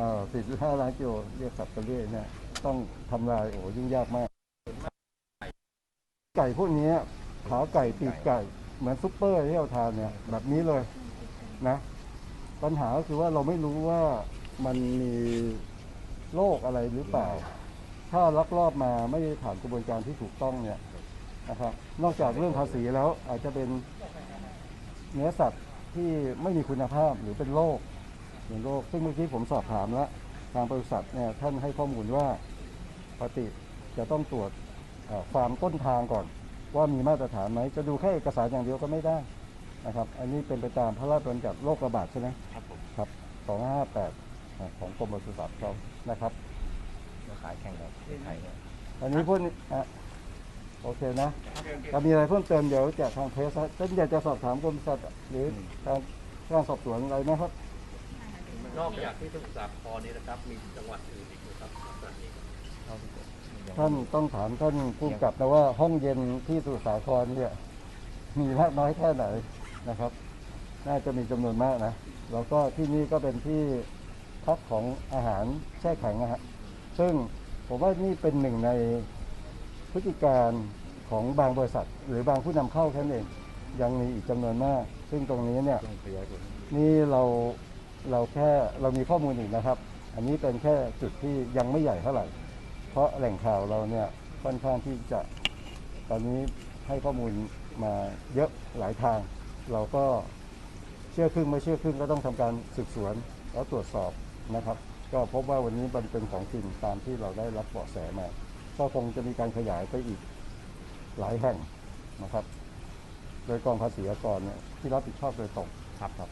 อ่าสี่จุดห้าล้านกิโลเรียกสับกันเรื่อยเนี่ยต้องทำลายโอ้ยุ่งยากมาก ไก่พวกนี้ขาไก่ปีกไก่ เหมือนซุปเปอร์ที่เราทานเนี่ย แบบนี้เลยนะ ปัญหาก็คือว่าเราไม่รู้ว่ามันมีโรคอะไรหรือเปล่า ถ้าลักลอบมาไม่ผ่านกระบวนการที่ถูกต้องเนี่ยนะครับนอกจากเรื่องภาษีแล้วอาจจะเป็นเนื้อสัตว์ที่ไม่มีคุณภาพหรือเป็นโรค เป็นโรคซึ่งเมื่อกี้ผมสอบถามแล้ว ทางบริษัทเนี่ยท่านให้ข้อมูลว่าปกติจะต้องตรวจเอ่อความต้นทางก่อน ว่ามีมาตรฐานไหมจะดูแค่เอกสารอย่างเดียวก็ไม่ได้นะครับ อันนี้เป็นไปตามพระราชบัญญัติโรคระบาดใช่ไหมครับผมครับ2558 ของกรมปศุสัตว์เขานะครับมาขายแข่งกับประเทศไทยเนี่ยอันนี้พูดอะโอเคนะถ้ามีอะไรเพิ่มเติมเดี๋ยวจากทางเพจท่านอยากจะสอบถามกรมสัตว์หรือทางการสอบสวนอะไรไหมครับ นอกจากที่สมุทรสาครนี้นะครับ มีจังหวัดอื่นอีกไหมครับลักษณะนี้ครับเท่าที่ผมยังท่านต้องถามท่านผู้กำกับนะว่าห้องเย็นที่สมุทรสาครเนี่ย มีมากน้อยแค่ไหนนะครับ น่าจะมีจำนวนมากนะ แล้วก็ที่นี่ก็เป็นที่พักของอาหารแช่แข็งนะฮะซึ่งผมว่านี่เป็นหนึ่งในพฤติการของบางบริษัท หรือบางผู้นำเข้าแค่นั้นเองยังมีอีกจำนวนมาก ซึ่งตรงนี้เนี่ยต้องเคลียร์ก่อนนี่เรา เราแค่เรามีข้อมูลอีกนะครับ อันนี้เป็นแค่จุดที่ยังไม่ใหญ่เท่าไหร่ เพราะแหล่งข่าวเราเนี่ยค่อนข้างที่จะตอนนี้ให้ข้อมูลมาเยอะหลายทาง เราก็เชื่อครึ่งไม่เชื่อครึ่งก็ต้องทำการสืบสวนแล้วตรวจสอบนะครับ ก็พบว่าวันนี้มันเป็นของจริงตามที่เราได้รับเบาะแสมา ก็คงจะมีการขยายไปอีกหลายแห่งนะครับ โดยกองภาษีอากรเนี่ยที่รับผิดชอบโดยตรงครับครับ